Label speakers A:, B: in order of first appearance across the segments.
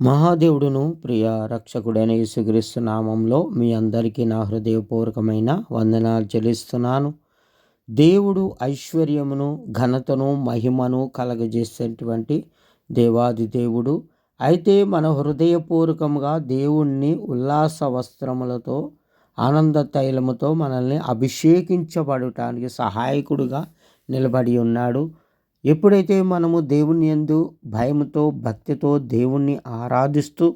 A: మహాదేవుడును ప్రియ రక్షకుడైన యేసుక్రీస్తు నామంలో మీ అందరికీ నా హృదయపూర్వకమైన వందనాలు చెల్లిస్తున్నాను. దేవుడు ఐశ్వర్యమును ఘనతను మహిమను కలగజేసేటువంటి దేవాది దేవుడు అయితే మన హృదయపూర్వకంగా దేవుణ్ణి ఉల్లాస వస్త్రములతో ఆనంద తైలముతో మనల్ని అభిషేకించబడటానికి సహాయకుడుగా నిలబడి ఉన్నాడు. ఎప్పుడైతే మనము దేవుని ఎందు భయంతో భక్తితో దేవుణ్ణి ఆరాధిస్తూ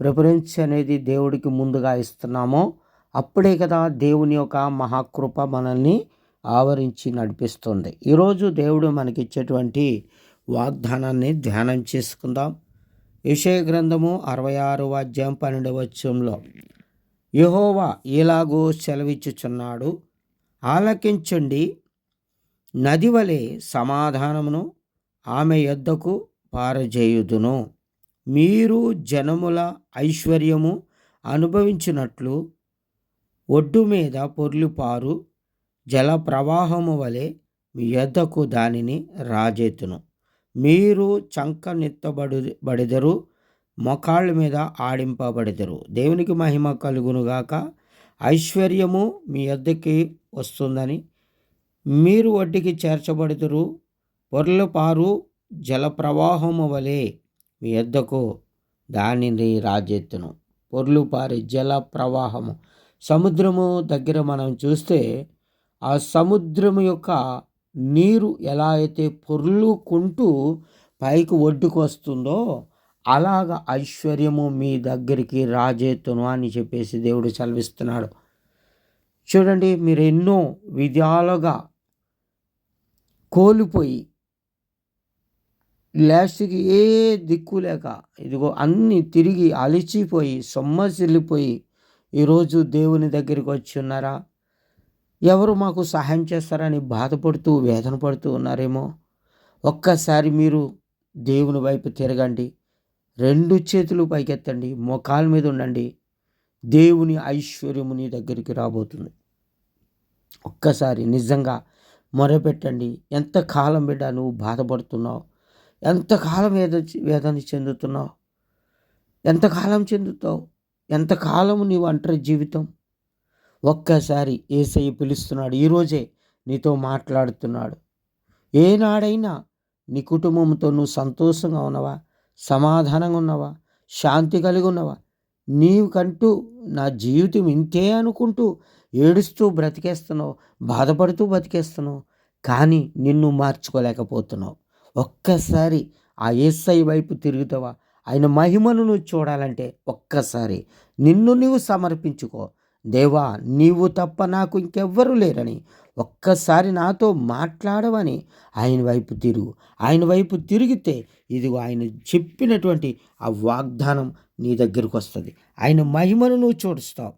A: ప్రిఫరెన్స్ అనేది దేవుడికి ముందుగా ఇస్తున్నామో అప్పుడే కదా దేవుని యొక్క మహాకృప మనల్ని ఆవరించి నడిపిస్తుంది. ఈరోజు దేవుడు మనకిచ్చేటువంటి వాగ్దానాన్ని ధ్యానం చేసుకుందాం. విషయ గ్రంథము అరవై ఆరు అధ్యాయం పన్నెండవ వచ్చంలో యహోవా ఇలాగూ సెలవిచ్చుచున్నాడు ఆలకించండి నది వలె సమాధానమును ఆమె యొద్దకు పారజేయుదును. మీరు జనముల ఐశ్వర్యము అనుభవించినట్లు ఒడ్డు మీద పొర్లుపారు జల ప్రవాహము వలె మీ యొద్దకు దానిని రాజెత్తును మీరు చంక నెత్తబడు బడిదరు మొకాళ్ళ మీద ఆడింపబడిదరు. దేవునికి మహిమ కలుగునుగాక. ఐశ్వర్యము మీ యొద్దకి వస్తుందని మీరు వడ్డీకి చేర్చబడుతురు పొర్లపారు జలప్రవాహము వలె మీ ఎద్దకు దానిని రాజెత్తును. పొర్లు పారి జల ప్రవాహము సముద్రము దగ్గర మనం చూస్తే ఆ సముద్రము యొక్క నీరు ఎలా అయితే పొర్లుకుంటూ పైకి ఒడ్డుకు వస్తుందో అలాగ ఐశ్వర్యము మీ దగ్గరికి రాజెత్తును అని చెప్పేసి దేవుడు చదివిస్తున్నాడు చూడండి మీరు ఎన్నో విధాలుగా కోల్పోయి లాస్ట్కి ఏ దిక్కు లేక ఇదిగో అన్నీ తిరిగి అలిచిపోయి సొమ్మసిల్లిపోయి ఈరోజు దేవుని దగ్గరికి వచ్చి ఉన్నారా? ఎవరు మాకు సహాయం చేస్తారని బాధపడుతూ వేదన పడుతూ ఉన్నారేమో? ఒక్కసారి మీరు దేవుని వైపు తిరగండి. రెండు చేతులు పైకెత్తండి. మొఖాల మీద ఉండండి. దేవుని ఐశ్వర్యము నీ దగ్గరికి రాబోతుంది. ఒక్కసారి నిజంగా మొరపెట్టండి. ఎంతకాలం బిడ్డ నువ్వు బాధపడుతున్నావు? ఎంతకాలం వేద వేదన చెందుతున్నావు? ఎంతకాలం చెందుతావు? ఎంతకాలం నీవు అంటరి జీవితం? ఒక్కసారి ఏసయ్య పిలుస్తున్నాడు. ఈరోజే నీతో మాట్లాడుతున్నాడు. ఏనాడైనా నీ కుటుంబంతో నువ్వు సంతోషంగా ఉన్నవా? సమాధానంగా ఉన్నవా? శాంతి కలిగి ఉన్నావా? నీకంటూ నా జీవితం ఇంతే అనుకుంటూ ఏడుస్తూ బ్రతికేస్తున్నావు బాధపడుతూ బతికేస్తున్నావు కానీ నిన్ను మార్చుకోలేకపోతున్నావు. ఒక్కసారి ఆ ఏసై వైపు తిరుగుతావా? ఆయన మహిమను నువ్వు చూడాలంటే ఒక్కసారి నిన్ను నీవు సమర్పించుకో. దేవా నీవు తప్ప నాకు ఇంకెవ్వరూ లేరని ఒక్కసారి నాతో మాట్లాడవని ఆయన వైపు తిరుగు. ఆయన వైపు తిరిగితే ఇదిగో ఆయన చెప్పినటువంటి ఆ వాగ్దానం నీ దగ్గరకు వస్తుంది. ఆయన మహిమను నువ్వు చూడుస్తావు.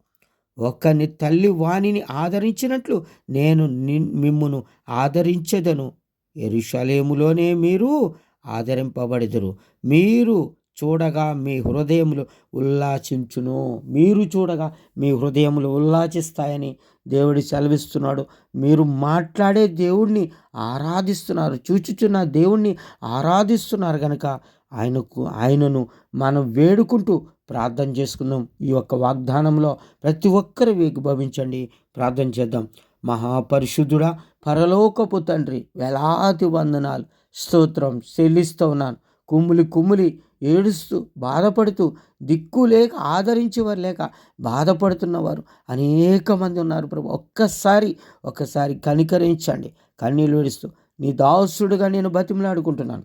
A: ఒకని తల్లి వాణిని ఆదరించినట్లు నేను మిమ్మును ఆదరించదను. ఎరుషలేములోనే మీరు ఆదరింపబడదురు. మీరు చూడగా మీ హృదయములు ఉల్లాసించును. మీరు చూడగా మీ హృదయములు ఉల్లాసిస్తాయని దేవుడు సెలవిస్తున్నాడు. మీరు మాట్లాడే దేవుణ్ణి ఆరాధిస్తున్నారు. చూచుచున్న దేవుణ్ణి ఆరాధిస్తున్నారు కనుక ఆయనకు ఆయనను మనం వేడుకుంటూ ప్రార్థన చేసుకుందాం. ఈ యొక్క వాగ్దానంలో ప్రతి ఒక్కరు వేగుభవించండి ప్రార్థన చేద్దాం. మహాపరిశుద్ధుడా పరలోకపు తండ్రి వేలాది వందనాలు. స్తోత్రం చెల్లిస్తూ ఉన్నాను. కుమ్ములి కుమ్ములి ఏడుస్తూ బాధపడుతూ దిక్కు లేక ఆదరించేవారు లేక బాధపడుతున్నవారు అనేక మంది ఉన్నారు ప్రభు. ఒక్కసారి ఒక్కసారి కనికరించండి. కన్నీళ్ళు ఏడుస్తూ నీ దాసుడుగా నేను బతిమలాడుకుంటున్నాను.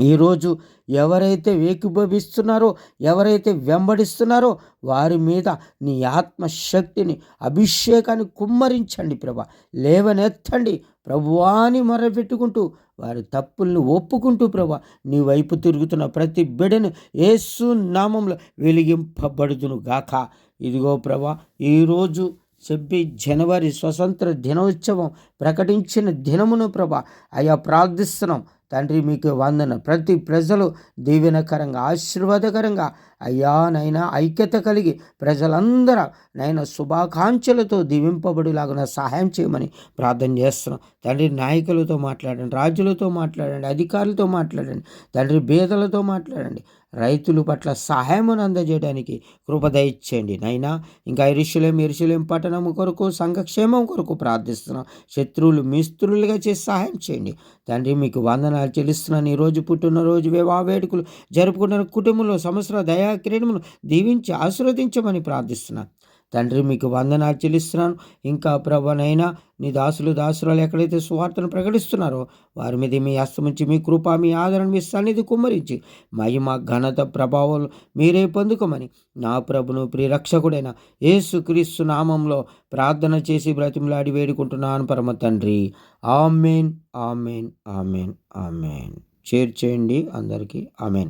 A: ఈరోజు ఎవరైతే వేకుభవిస్తున్నారో ఎవరైతే వెంబడిస్తున్నారో వారి మీద నీ ఆత్మశక్తిని అభిషేకాన్ని కుమ్మరించండి ప్రభ. లేవనెత్తండి. ప్రభువాని మొరపెట్టుకుంటూ వారి తప్పుల్ని ఒప్పుకుంటూ ప్రభా నీ వైపు తిరుగుతున్న ప్రతి బిడను ఏసు నామంలో వెలిగింపబడుదును గాక ఇదిగో ప్రభా ఈరోజు చెప్పి జనవరి స్వతంత్ర దినోత్సవం ప్రకటించిన దినమును ప్రభా అయా ప్రార్థిస్తున్నాం. తండ్రి మీకు వందన. ప్రతి ప్రజలు దీవెనకరంగా ఆశీర్వాదకరంగా అయ్యా నైనా ఐక్యత కలిగి ప్రజలందరూ నైనా శుభాకాంక్షలతో దీవింపబడిలాగా సహాయం చేయమని ప్రార్థన చేస్తున్నాం. తండ్రి నాయకులతో మాట్లాడండి రాజులతో మాట్లాడండి అధికారులతో మాట్లాడండి తండ్రి బేదలతో మాట్లాడండి. రైతుల పట్ల సహాయమును అందజేయడానికి కృపదయించండి నైనా ఇంకా ఇరుషులేం ఇరుషులేం పట్టణం కొరకు సంఘక్షేమం కొరకు ప్రార్థిస్తున్నాం. శత్రువులు మిస్త్రులుగా చేసి సహాయం చేయండి. తండ్రి మీకు వందనాలు చెల్లిస్తున్నాను ఈరోజు పుట్టినరోజు వివాహ వేడుకలు జరుపుకుంటున్న కుటుంబంలో సంవత్సర దయా క్రీడమును దీవించి ఆశీర్వదించమని ప్రార్థిస్తున్నాను తండ్రి మీకు వందనాలు చెల్లిస్తున్నాను ఇంకా ప్రభనైనా నీ దాసులు దాసురాలు ఎక్కడైతే సువార్తను ప్రకటిస్తున్నారో వారి మీద మీ అస్తమించి మీ కృప మీ ఆదరణ మీ సన్నిధి కుమ్మరించి మహిమ ఘనత ప్రభావం మీరే పొందుకోమని నా ప్రభును ప్రియరక్షకుడైన యేసుక్రీస్తు నామంలో ప్రార్థన చేసి బ్రతిమలాడి వేడుకుంటున్నాను పరమ తండ్రి. Amen amen amen amen. Share చేయండి అందరికీ. ఆమెన్.